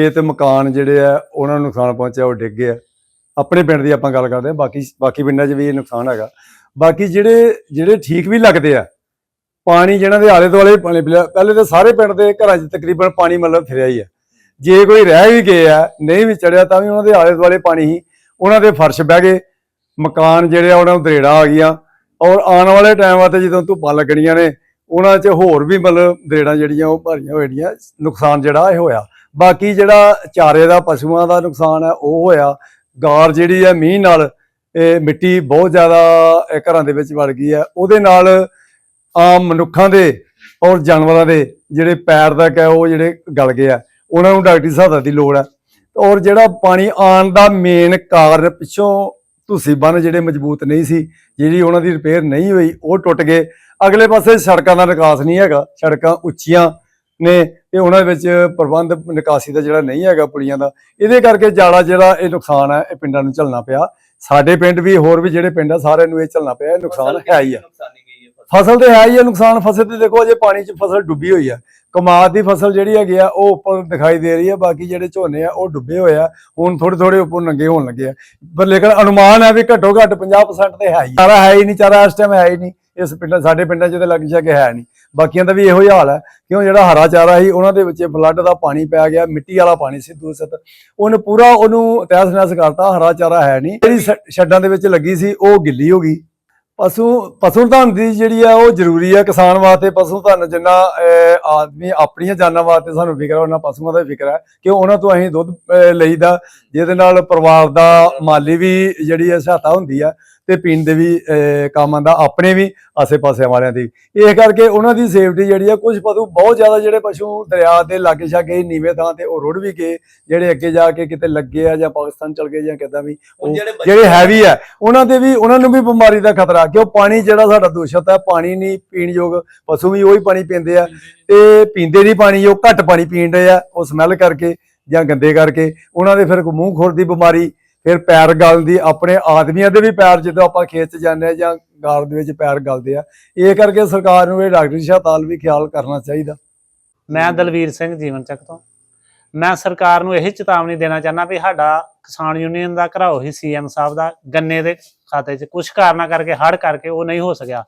ਇਹ ਮਕਾਨ ਜਿਹੜੇ ਆ, ਉਹਨਾਂ ਨੂੰ ਨੁਕਸਾਨ ਪਹੁੰਚਿਆ, ਉਹ ਡਿੱਗ ਗਏ ਆਪਣੇ ਪਿੰਡ ਦੀ ਆਪਾਂ ਗੱਲ ਕਰਦੇ ਆ ਬਾਕੀ ਬਾਕੀ ਪਿੰਡਾਂ 'ਚ ਵੀ ਇਹ ਨੁਕਸਾਨ ਹੈਗਾ। ਬਾਕੀ ਜਿਹੜੇ ਜਿਹੜੇ ਠੀਕ ਵੀ ਲੱਗਦੇ ਆ, ਪਾਣੀ ਜਿਹਨਾਂ ਦੇ ਆਲੇ ਦੁਆਲੇ ਪਾਣੀ ਪਿਆ, ਪਹਿਲੇ ਤਾਂ ਸਾਰੇ ਪਿੰਡ ਦੇ ਘਰਾਂ 'ਚ ਤਕਰੀਬਨ ਪਾਣੀ ਮਤਲਬ ਫਿਰਿਆ ਹੀ ਆ। ਜੇ ਕੋਈ ਰਹਿ ਵੀ ਗਏ ਆ, ਨਹੀਂ ਵੀ ਚੜਿਆ, ਤਾਂ ਵੀ ਉਹਨਾਂ ਦੇ ਆਲੇ ਦੁਆਲੇ ਪਾਣੀ ਹੀ, ਉਹਨਾਂ ਦੇ ਫਰਸ਼ ਬਹਿ ਗਏ। ਮਕਾਨ ਜਿਹੜੇ ਆ, ਉਹਨਾਂ ਨੂੰ ਦਰੇੜਾ ਆ ਗਈਆਂ। ਔਰ ਆਉਣ ਵਾਲੇ ਟਾਈਮਾਂ ਤੇ ਜਦੋਂ ਧੁੱਪਾਂ ਲੱਗਣੀਆਂ ਨੇ, ਉਹਨਾਂ 'ਚ ਹੋਰ ਵੀ ਮਤਲਬ ਦਰੇੜਾਂ ਜਿਹੜੀਆਂ, ਉਹ ਭਰੀਆਂ ਹੋ ਨੁਕਸਾਨ ਜਿਹੜਾ ਇਹ ਹੋਇਆ। ਬਾਕੀ ਜਿਹੜਾ ਚਾਰੇ ਦਾ ਪਸ਼ੂਆਂ ਦਾ ਨੁਕਸਾਨ ਹੈ, ਉਹ ਹੋਇਆ। ਗਾਰ ਜਿਹੜੀ ਹੈ, ਮੀਂਹ ਨਾਲ, ਇਹ ਮਿੱਟੀ ਬਹੁਤ ਜ਼ਿਆਦਾ ਘਰਾਂ ਦੇ ਵਿੱਚ ਵੜ ਗਈ ਹੈ। ਉਹਦੇ ਨਾਲ ਆਮ ਮਨੁੱਖਾਂ ਦੇ ਔਰ ਜਾਨਵਰਾਂ ਦੇ ਜਿਹੜੇ ਪੈਰ ਤੱਕ ਹੈ ਉਹ ਜਿਹੜੇ ਗਲ ਗਏ ਆ। ਉਹਨਾਂ ਨੂੰ ਡਾਕਟਰੀ ਸਹਾਇਤਾ ਦੀ ਲੋੜ ਹੈ। ਔਰ ਜਿਹੜਾ ਪਾਣੀ ਆਉਣ ਦਾ ਮੇਨ ਕਾਰਨ ਪਿੱਛੋਂ ਤੁਸੀਂ ਬੰਨ ਜਿਹੜੇ ਮਜ਼ਬੂਤ ਨਹੀਂ ਸੀ, ਜਿਹੜੀ ਉਹਨਾਂ ਦੀ ਰਿਪੇਅਰ ਨਹੀਂ ਹੋਈ, ਉਹ ਟੁੱਟ ਗਏ। ਅਗਲੇ ਪਾਸੇ ਸੜਕਾਂ ਦਾ ਵਿਕਾਸ ਨਹੀਂ ਹੈਗਾ। ਸੜਕਾਂ ਉੱਚੀਆਂ ਨੇ। ਤੇ ਉਹਨਾਂ ਵਿੱਚ ਪ੍ਰਬੰਧ ਨਿਕਾਸੀ ਦਾ ਜਿਹੜਾ ਨਹੀਂ ਹੈਗਾ ਪੁਲੀਆਂ ਦਾ ਇਹਦੇ ਕਰਕੇ ਜ਼ਿਆਦਾ ਜਿਹੜਾ ਇਹ ਨੁਕਸਾਨ ਹੈ ਇਹ ਪਿੰਡਾਂ ਨੂੰ ਝੱਲਣਾ ਪਿਆ। ਸਾਡੇ ਪਿੰਡ ਵੀ ਹੋਰ ਵੀ ਜਿਹੜੇ ਪਿੰਡ ਆ ਸਾਰਿਆਂ ਨੂੰ ਇਹ ਝੱਲਣਾ ਪਿਆ ਇਹ ਨੁਕਸਾਨ ਹੈ ਹੀ ਆ। ਫਸਲ। ਤੇ ਹੈ ਹੀ ਆ ਨੁਕਸਾਨ ਫਸਲ ਤੇ ਦੇਖੋ ਅਜੇ ਪਾਣੀ 'ਚ ਫਸਲ ਡੁੱਬੀ ਹੋਈ ਆ। ਕਮਾਦ ਦੀ ਫਸਲ ਜਿਹੜੀ ਹੈਗੀ ਆ ਉਹ ਉੱਪਰ ਦਿਖਾਈ ਦੇ ਰਹੀ ਆ ਬਾਕੀ ਜਿਹੜੇ ਝੋਨੇ ਆ ਉਹ ਡੁੱਬੇ ਹੋਏ ਆ ਹੁਣ ਥੋੜੇ ਥੋੜੇ ਉੱਪਰ ਨੰਗੇ ਹੋਣ ਲੱਗੇ ਆ। ਪਰ ਲੇਕਿਨ ਅਨੁਮਾਨ ਹੈ ਵੀ ਘੱਟੋ ਘੱਟ 50% ਤੇ ਹੈ ਹੀ ਚਾਰਾ ਹੈ ਹੀ ਨਹੀਂ ਚਾਰਾ ਇਸ ਟਾਈਮ ਹੈ ਹੀ ਨਹੀਂ ਇਸ ਪਿੰਡਾਂ ਸਾਡੇ ਪਿੰਡਾਂ 'ਚ ਤੇ ਲੱਗ ਜਾ ਕੇ ਹੈ ਨਹੀਂ। ਬਾਕੀਆਂ ਦਾ ਵੀ ਇਹੋ ਹੀ ਹਾਲ ਹੈ। ਕਿਉਂ? ਜਿਹੜਾ ਹਰਾ ਚਾਰਾ ਸੀ ਉਹਨਾਂ ਦੇ ਵਿੱਚ ਫਲੱਡ ਦਾ ਪਾਣੀ ਪੈ ਗਿਆ ਮਿੱਟੀ ਵਾਲਾ ਪਾਣੀ ਸੀ ਦੂਸਤ। ਉਹਨੇ ਪੂਰਾ ਉਹਨੂੰ ਤਹਿਸ ਨਹਿਸ ਕਰਤਾ ਹਰਾ ਚਾਰਾ ਹੈ ਨਹੀਂ। ਜਿਹੜੀ ਸ਼- ਸ਼ੈੱਡਾਂ ਦੇ ਵਿੱਚ ਲੱਗੀ ਸੀ ਉਹ ਗਿੱਲੀ ਹੋ ਗਈ। ਪਸ਼ੂ ਪਸ਼ੂ ਧਨ ਦੀ ਜਿਹੜੀ ਆ ਉਹ ਜ਼ਰੂਰੀ ਆ ਕਿਸਾਨ ਵਾਸਤੇ। ਪਸ਼ੂ ਧਨ ਜਿੰਨਾ ਅਹ, ਆਦਮੀ ਆਪਣੀਆਂ ਜਾਨਾਂ ਵਾਸਤੇ ਸਾਨੂੰ ਫਿਕਰ ਹੈ ਉਹਨਾਂ ਪਸ਼ੂਆਂ ਦਾ ਵੀ ਫਿਕਰ ਹੈ ਕਿ ਉਹਨਾਂ ਤੋਂ ਅਸੀਂ ਦੁੱਧ ਅਹ, ਲਈਦਾ ਜਿਹਦੇ ਨਾਲ ਪਰਿਵਾਰ ਦਾ ਮਾਲੀ ਵੀ ਜਿਹੜੀ ਹੈ ਸਹਾਇਤਾ ਹੁੰਦੀ ਆ। ਤੇ ਪੀਣ ਦੇ ਵੀ ਕੰਮ ਆਉਂਦਾ ਆਪਣੇ ਵੀ ਆਸੇ-ਪਾਸੇ ਵਾਲਿਆਂ ਦੀ ਇਸ ਕਰਕੇ ਉਹਨਾਂ ਦੀ ਸੇਫਟੀ ਜਿਹੜੀ ਆ ਕੁਝ ਪਸ਼ੂ ਬਹੁਤ ਜ਼ਿਆਦਾ ਜਿਹੜੇ ਪਸ਼ੂ ਦਰਿਆ ਦੇ ਲਾਗੇ ਛਾਗੇ ਨੀਵੇਂ ਥਾਂ ਤੇ ਉਹ ਰੁੜ ਵੀ ਗਏ ਜਿਹੜੇ ਅੱਗੇ ਜਾ ਕੇ ਕਿਤੇ ਲੱਗੇ ਆ ਜਾਂ ਪਾਕਿਸਤਾਨ ਚਲ ਗਏ ਜਾਂ ਕਿੱਦਾਂ ਵੀ ਜਿਹੜੇ ਹੈਵੀ ਆ ਉਹਨਾਂ ਦੇ ਵੀ ਉਹਨਾਂ ਨੂੰ ਵੀ ਬਿਮਾਰੀ ਦਾ ਖਤਰਾ ਕਿਉਂ ਪਾਣੀ ਜਿਹੜਾ ਸਾਡਾ ਦੂਸ਼ਿਤ ਹੈ ਪਾਣੀ ਨਹੀਂ ਪੀਣ ਯੋਗ ਪਸ਼ੂ ਵੀ ਉਹੀ ਪਾਣੀ ਪੀਂਦੇ ਆ। ਤੇ ਪੀਂਦੇ ਨਹੀਂ ਪਾਣੀ ਉਹ ਘੱਟ ਪਾਣੀ ਪੀਣ ਰਹੇ ਆ ਉਹ ਸਮੈਲ ਕਰਕੇ ਜਾਂ ਗੰਦੇ ਕਰਕੇ ਉਹਨਾਂ ਦੇ ਫਿਰ ਮੂੰਹ ਖੋਰ ਦੀ ਬਿਮਾਰੀ ਫਿਰ ਪੈਰ ਗਲਦੀ ਆਪਣੇ ਆਦਮੀਆਂ ਦੇ ਵੀ ਪੈਰ ਜਦੋਂ ਆਪਾਂ ਖੇਤ 'ਚ ਜਾਂਦੇ ਆ ਜਾਂ ਗਾਰ ਦੇ ਵਿੱਚ ਪੈਰ ਗਲਦੇ ਆ, ਇਹ ਕਰਕੇ ਸਰਕਾਰ ਨੂੰ ਇਹ ਡਾਕਟਰੀ ਸਹਾਇਤਾ ਵੀ ਖਿਆਲ ਕਰਨਾ ਚਾਹੀਦਾ। ਮੈਂ ਦਲਵੀਰ ਸਿੰਘ ਜੀਵਨ ਚੱਕ ਤੋਂ। ਮੈਂ ਸਰਕਾਰ ਨੂੰ ਇਹ ਚੇਤਾਵਨੀ ਦੇਣਾ ਚਾਹੁੰਦਾ ਵੀ ਸਾਡਾ ਕਿਸਾਨ ਯੂਨੀਅਨ ਦਾ ਘਰਾਓ ਹੀ ਸੀਐਮ ਸਾਹਿਬ ਦਾ, ਗੰਨੇ ਦੇ ਖਾਤੇ 'ਚ ਕੁਝ ਕਾਰਨਾਂ ਕਰਕੇ ਹੜ ਕਰਕੇ ਉਹ ਨਹੀਂ ਹੋ ਸਕਿਆ।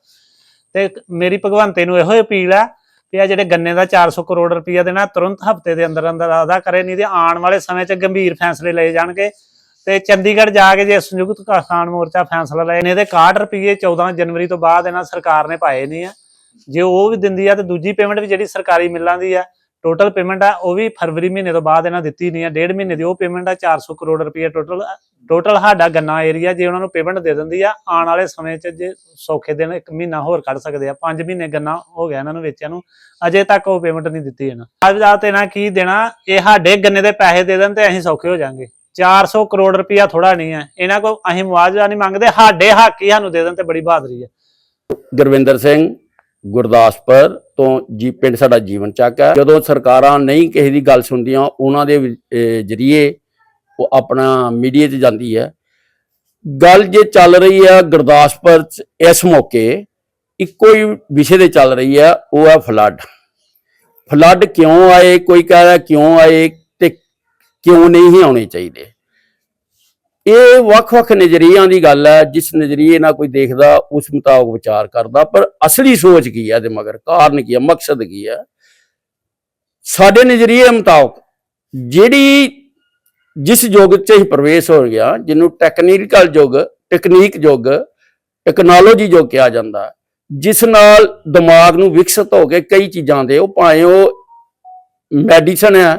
ਤੇ ਮੇਰੀ ਭਗਵੰਤੇ ਨੂੰ ਇਹੋ ਹੀ ਅਪੀਲ ਹੈ ਵੀ ਆ ਜਿਹੜੇ ਗੰਨੇ ਦਾ 400 ਕਰੋੜ ਰੁਪਇਆ ਦੇਣਾ, ਤੁਰੰਤ ਹਫ਼ਤੇ ਦੇ ਅੰਦਰ ਅੰਦਰ ਅਦਾ ਕਰੇ, ਨਹੀਂ ਤੇ ਆਉਣ ਵਾਲੇ ਸਮੇਂ 'ਚ ਗੰਭੀਰ ਫੈਸਲੇ ਲਏ ਜਾਣਗੇ। ਤੇ ਚੰਡੀਗੜ੍ਹ ਜਾ ਕੇ ਜੇ ਸੰਯੁਕਤ ਕਿਸਾਨ ਮੋਰਚਾ ਫੈਸਲਾ ਲਏ ਨੇ ਤੇ 61 ਰੁਪਏ 14 ਜਨਵਰੀ ਤੋਂ ਬਾਅਦ ਇਹਨਾਂ ਸਰਕਾਰ ਨੇ ਪਾਏ ਨਹੀਂ ਆ। ਜੇ ਉਹ ਵੀ ਦਿੰਦੀ ਆ ਤੇ ਦੂਜੀ ਪੇਮੈਂਟ ਵੀ ਜਿਹੜੀ ਸਰਕਾਰੀ ਮਿਲਾਂ ਦੀ ਆ ਟੋਟਲ ਪੇਮੈਂਟ ਆ, ਉਹ ਵੀ ਫਰਵਰੀ ਮਹੀਨੇ ਤੋਂ ਬਾਅਦ ਇਹਨਾਂ ਦਿੱਤੀ ਨਹੀਂ ਆ। ਡੇਢ ਮਹੀਨੇ ਦੀ ਉਹ ਪੇਮੈਂਟ ਆ 400 ਕਰੋੜ ਰੁਪਏ ਟੋਟਲ ਟੋਟਲ ਸਾਡਾ ਗੰਨਾ ਏਰੀਆ ਜੇ ਉਹਨਾਂ ਨੂੰ ਪੇਮੈਂਟ ਦੇ ਦਿੰਦੀ ਆ, ਆਉਣ ਵਾਲੇ ਸਮੇਂ 'ਚ ਜੇ ਸੌਖੇ ਦਿਨ ਇੱਕ ਮਹੀਨਾ ਹੋਰ ਕੱਢ ਸਕਦੇ ਆ। 5 ਮਹੀਨੇ ਗੰਨਾ ਹੋ ਗਿਆ ਇਹਨਾਂ ਨੂੰ ਵੇਚਿਆ ਨੂੰ, ਅਜੇ ਤੱਕ ਉਹ ਪੇਮੈਂਟ ਨਹੀਂ ਦਿੱਤੀ ਇਹਨਾਂ। ਅੱਜ ਦਾ ਤੇ ਇਹਨਾਂ ਕੀ ਦੇਣਾ, ਇਹ ਸਾਡੇ ਗੰਨੇ ਦੇ ਪੈਸੇ ਦੇ ਦੇਣ ਤੇ ਅਸੀਂ ਸੌਖੇ ਹੋ ਜਾਾਂਗੇ। 400 ਕਰੋੜ ਰੁਪਇਆ ਥੋੜਾ ਨਹੀਂ ਹੈ। ਇਹਨਾਂ ਕੋਲ ਅਸੀਂ ਮੁਆਵਜ਼ਾ ਨਹੀਂ ਮੰਗਦੇ, ਸਾਡੇ ਹੱਕ ਹੀ ਸਾਨੂੰ ਦੇ ਦੇਣ ਤੇ ਬੜੀ ਬਹਾਦਰੀ ਹੈ। ਗੁਰਵਿੰਦਰ ਸਿੰਘ ਗੁਰਦਾਸਪੁਰ ਤੋਂ ਜੀ, ਪਿੰਡ ਸਾਡਾ ਜੀਵਨ ਚੱਕ ਹੈ। ਜਦੋਂ ਸਰਕਾਰਾਂ ਨਹੀਂ ਕਿਸੇ ਦੀ ਗੱਲ ਸੁਣਦੀਆਂ, ਉਹਨਾਂ ਦੇ ਜਰੀਏ ਉਹ ਆਪਣਾ ਮੀਡੀਆ 'ਚ ਜਾਂਦੀ ਹੈ। ਗੱਲ ਜੇ ਚੱਲ ਰਹੀ ਹੈ ਗੁਰਦਾਸਪੁਰ 'ਚ, ਇਸ ਮੌਕੇ ਇੱਕੋ ਹੀ ਵਿਸ਼ੇ ਤੇ ਚੱਲ ਰਹੀ ਹੈ, ਉਹ ਹੈ ਫਲੱਡ ਫਲੱਡ ਕਿਉਂ ਆਏ, ਕੋਈ ਕਹਿ ਰਿਹਾ ਕਿਉਂ ਆਏ ਕਿਉਂ ਨਹੀਂ ਆਉਣੇ ਚਾਹੀਦੇ? ਇਹ ਵੱਖ-ਵੱਖ ਨਜ਼ਰੀਆਂ ਦੀ ਗੱਲ ਹੈ, ਜਿਸ ਨਜ਼ਰੀਏ ਨਾਲ ਕੋਈ ਦੇਖਦਾ, ਉਸ ਮੁਤਾਬਕ ਵਿਚਾਰ ਕਰਦਾ, ਪਰ ਅਸਲੀ ਸੋਚ ਕੀ ਹੈ ਇਹਦੇ ਮਗਰ? ਕਾਰਨ ਕੀ ਹੈ? ਮਕਸਦ ਕੀ ਹੈ? ਸਾਡੇ ਨਜ਼ਰੀਏ ਮੁਤਾਬਕ ਜਿਹੜੀ ਜਿਸ ਯੁੱਗ 'ਚ ਹੀ ਪ੍ਰਵੇਸ਼ ਹੋ ਗਿਆ ਜਿਹਨੂੰ ਟੈਕਨੀਕਲ ਯੁੱਗ ਟੈਕਨੀਕ ਯੁੱਗ ਟੈਕਨੋਲੋਜੀ ਯੁੱਗ ਕਿਹਾ ਜਾਂਦਾ ਜਿਸ ਨਾਲ ਦਿਮਾਗ ਨੂੰ ਵਿਕਸਿਤ ਹੋ ਕੇ ਕਈ ਚੀਜ਼ਾਂ ਦੇ, ਉਹ ਭਾਵੇਂ ਉਹ ਮੈਡੀਸਨ ਹੈ,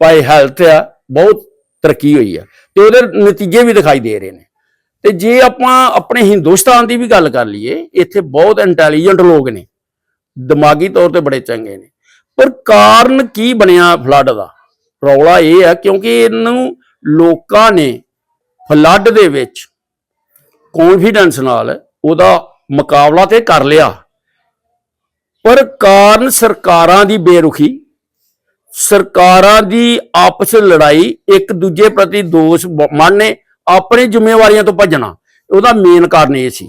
ਭਾਵੇਂ ਹੈਲਥ ਹੈ ਬਹੁਤ ਤਰੱਕੀ ਹੋਈ ਹੈ ਤੇ ਉਹਦੇ ਨਤੀਜੇ ਵੀ ਦਿਖਾਈ ਦੇ ਰਹੇ ਨੇ। ਤੇ ਜੇ ਆਪਾਂ ਆਪਣੇ ਹਿੰਦੁਸਤਾਨ ਦੀ ਵੀ ਗੱਲ ਕਰ ਲਈਏ, ਇੱਥੇ ਬਹੁਤ ਇੰਟੈਲੀਜੈਂਟ ਲੋਕ ਨੇ, ਦਿਮਾਗੀ ਤੌਰ ਤੇ ਬੜੇ ਚੰਗੇ ਨੇ। ਪਰ ਕਾਰਨ ਕੀ ਬਣਿਆ ਫਲੱਡ ਦਾ? ਰੌਲਾ ਇਹ ਹੈ ਕਿਉਂਕਿ ਇਹਨੂੰ ਲੋਕਾਂ ਨੇ ਫਲੱਡ ਦੇ ਵਿੱਚ ਕੌਨਫੀਡੈਂਸ ਨਾਲ ਉਹਦਾ ਮੁਕਾਬਲਾ ਤੇ ਕਰ ਲਿਆ। ਪਰ ਕਾਰਨ ਸਰਕਾਰਾਂ ਦੀ ਬੇਰੁਖੀ ਸਰਕਾਰਾਂ ਦੀ ਆਪਸ ਲੜਾਈ ਇੱਕ ਦੂਜੇ ਪ੍ਰਤੀ ਦੋਸ਼ ਬ- ਆਪਣੀ ਜ਼ਿੰਮੇਵਾਰੀਆਂ ਤੋਂ ਭੱਜਣਾ, ਉਹਦਾ ਮੇਨ ਕਾਰਨ ਇਹ ਸੀ।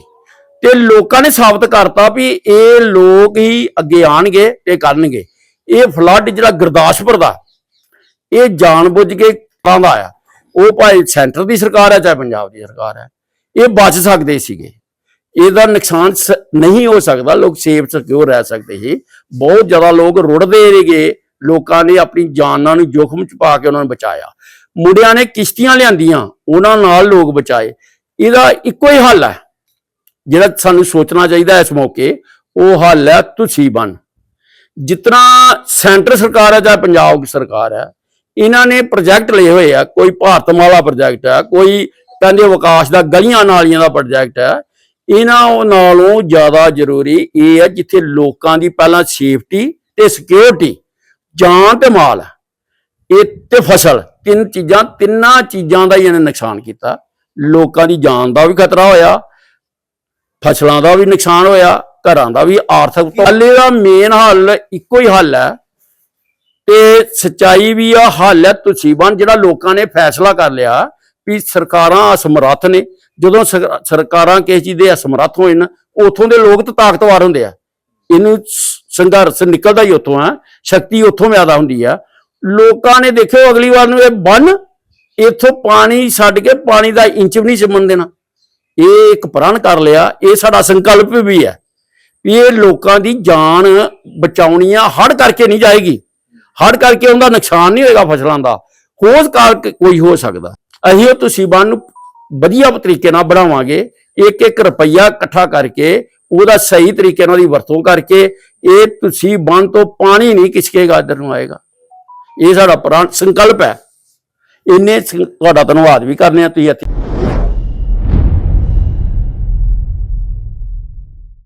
ਤੇ ਲੋਕਾਂ ਨੇ ਸਾਬਤ ਕਰਤਾ ਵੀ ਇਹ ਲੋਕ ਹੀ ਅੱਗੇ ਆਣਗੇ ਤੇ ਕਰਨਗੇ। ਇਹ ਫਲੱਡ ਜਿਹੜਾ ਗੁਰਦਾਸਪੁਰ ਦਾ, ਇਹ ਜਾਣਬੁੱਝ ਕੇ ਪਾਉਂਦਾ ਆ ਉਹ ਭਾਵੇਂ ਸੈਂਟਰ ਦੀ ਸਰਕਾਰ ਹੈ, ਚਾਹੇ ਪੰਜਾਬ ਦੀ ਸਰਕਾਰ ਹੈ, ਇਹ ਬਚ ਸਕਦੇ ਸੀਗੇ। ਇਹਦਾ ਨੁਕਸਾਨ ਸ- ਨਹੀਂ ਹੋ ਸਕਦਾ। ਲੋਕ ਸੇਫ ਸਿਕਿਉਰ ਰਹਿ ਸਕਦੇ ਸੀ। ਬਹੁਤ ਜ਼ਿਆਦਾ ਲੋਕ ਰੁੜਦੇ ਨੇਗੇ। ਲੋਕਾਂ ਨੇ ਆਪਣੀ ਜਾਨਾਂ ਨੂੰ ਜੋਖਮ ਚ ਪਾ ਕੇ ਉਹਨਾਂ ਨੂੰ ਬਚਾਇਆ। ਮੁੰਡਿਆਂ ਨੇ ਕਿਸ਼ਤੀਆਂ ਲਿਆਂਦੀਆਂ, ਉਹਨਾਂ ਨਾਲ ਲੋਕ ਬਚਾਏ। ਇਹਦਾ ਇੱਕੋ ਹੀ ਹੱਲ ਹੈ। ਜਿਹੜਾ ਸਾਨੂੰ ਸੋਚਣਾ ਚਾਹੀਦਾ ਇਸ ਮੌਕੇ, ਉਹ ਹੱਲ ਹੈ, ਤੁਸੀਂ ਬਣ। ਜਿਤਨਾ ਸੈਂਟਰ ਸਰਕਾਰ ਹੈ ਜਾਂ ਪੰਜਾਬ ਸਰਕਾਰ ਹੈ, ਇਹਨਾਂ ਨੇ ਪ੍ਰੋਜੈਕਟ ਲਏ ਹੋਏ ਆ, ਕੋਈ ਭਾਰਤਮਾਲਾ ਪ੍ਰੋਜੈਕਟ ਹੈ, ਕੋਈ ਕਹਿੰਦੇ ਵਿਕਾਸ ਦਾ ਗਲੀਆਂ ਨਾਲੀਆਂ ਦਾ ਪ੍ਰੋਜੈਕਟ ਹੈ, ਇਹਨਾਂ ਨਾਲੋਂ ਜ਼ਿਆਦਾ ਜ਼ਰੂਰੀ ਇਹ ਹੈ ਜਿੱਥੇ ਲੋਕਾਂ ਦੀ ਪਹਿਲਾਂ ਸੇਫਟੀ ਤੇ ਸਿਕਿਉਰਿਟੀ ਜਾਨ ਤੇ ਮਾਲ ਇਹ ਤੇ ਫਸਲ, ਤਿੰਨ ਚੀਜ਼ਾਂ, ਤਿੰਨਾਂ ਚੀਜ਼ਾਂ ਦਾ ਹੀ ਇਹਨੇ ਨੁਕਸਾਨ ਕੀਤਾ। ਲੋਕਾਂ ਦੀ ਜਾਨ ਦਾ ਵੀ ਖਤਰਾ ਹੋਇਆ, ਫਸਲਾਂ ਦਾ ਵੀ ਨੁਕਸਾਨ ਹੋਇਆ, ਘਰਾਂ ਦਾ ਵੀ ਆਰਥਿਕ ਹੱਲੇ ਦਾ ਮੇਨ ਹੱਲ ਇੱਕੋ ਹੀ ਹੱਲ ਹੈ। ਤੇ ਸਚਾਈ ਵੀ ਆ, ਹੱਲ ਹੈ ਤੁਸੀਂ ਬਣ, ਜਿਹੜਾ ਲੋਕਾਂ ਨੇ ਫੈਸਲਾ ਕਰ ਲਿਆ ਵੀ ਸਰਕਾਰਾਂ ਅਸਮਰੱਥ ਨੇ। ਜਦੋਂ ਸਰ- ਸਰਕਾਰਾਂ ਕਿਸੇ ਚੀਜ਼ ਦੇ ਅਸਮਰੱਥ ਹੋਏ ਨਾ ਉਥੋਂ ਦੇ ਲੋਕ ਤਾਂ ਤਾਕਤਵਰ ਹੁੰਦੇ ਆ। ਇਹਨੂੰ ਸੰਘਰਸ਼ ਨਿਕਲਦਾ ਹੀ ਉਥੋਂ ਆ ਸ਼ਕਤੀ ਉਥੋਂ ਜ਼ਿਆਦਾ ਹੁੰਦੀ ਆ। ਲੋਕਾਂ ਨੇ ਦੇਖਿਓ, ਅਗਲੀ ਵਾਰ ਨੂੰ ਇਹ ਬੰਨ, ਇਥੋਂ ਪਾਣੀ ਛੱਡ ਕੇ ਪਾਣੀ ਦਾ ਇੰਚ ਵੀ ਨਹੀਂ ਚਮਣ ਦੇਣਾ। ਇਹ ਇੱਕ ਪ੍ਰਣ ਕਰ ਲਿਆ, ਇਹ ਸਾਡਾ ਸੰਕਲਪ ਵੀ ਹੈ ਵੀ ਇਹ ਲੋਕਾਂ ਦੀ ਜਾਨ ਬਚਾਉਣੀ ਆ ਹੜ ਕਰਕੇ ਨਹੀਂ ਜਾਏਗੀ। ਹੜ ਕਰਕੇ ਉਹਦਾ ਨੁਕਸਾਨ ਨਹੀਂ ਹੋਏਗਾ ਫਸਲਾਂ ਦਾ। ਖੋਜ ਕਰਕੇ ਕੋਈ ਹੋ ਸਕਦਾ। ਅਸੀਂ ਉਹ ਤੁਸੀਂ ਬੰਨ ਨੂੰ ਵਧੀਆ ਤਰੀਕੇ ਨਾਲ ਬਣਾਵਾਂਗੇ। ਇੱਕ ਇੱਕ ਰੁਪਈਆ ਇਕੱਠਾ ਕਰਕੇ ਉਹਦਾ ਸਹੀ ਤਰੀਕੇ ਨਾਲ ਦੀ ਵਰਤੋਂ ਕਰਕੇ ਇਹ ਤੁਸੀਂ ਬਣ ਤੋਂ ਪਾਣੀ ਨਹੀਂ ਕਿਸਕੇਗਾ ਇੱਧਰ ਨੂੰ ਆਏਗਾ। ਇਹ ਸਾਡਾ ਪ੍ਰਾਣ ਸੰਕਲਪ ਹੈ। ਇੰਨੇ ਸੰ- ਤੁਹਾਡਾ ਧੰਨਵਾਦ ਵੀ ਕਰਨੇ ਆ, ਤੁਸੀਂ ਇੱਥੇ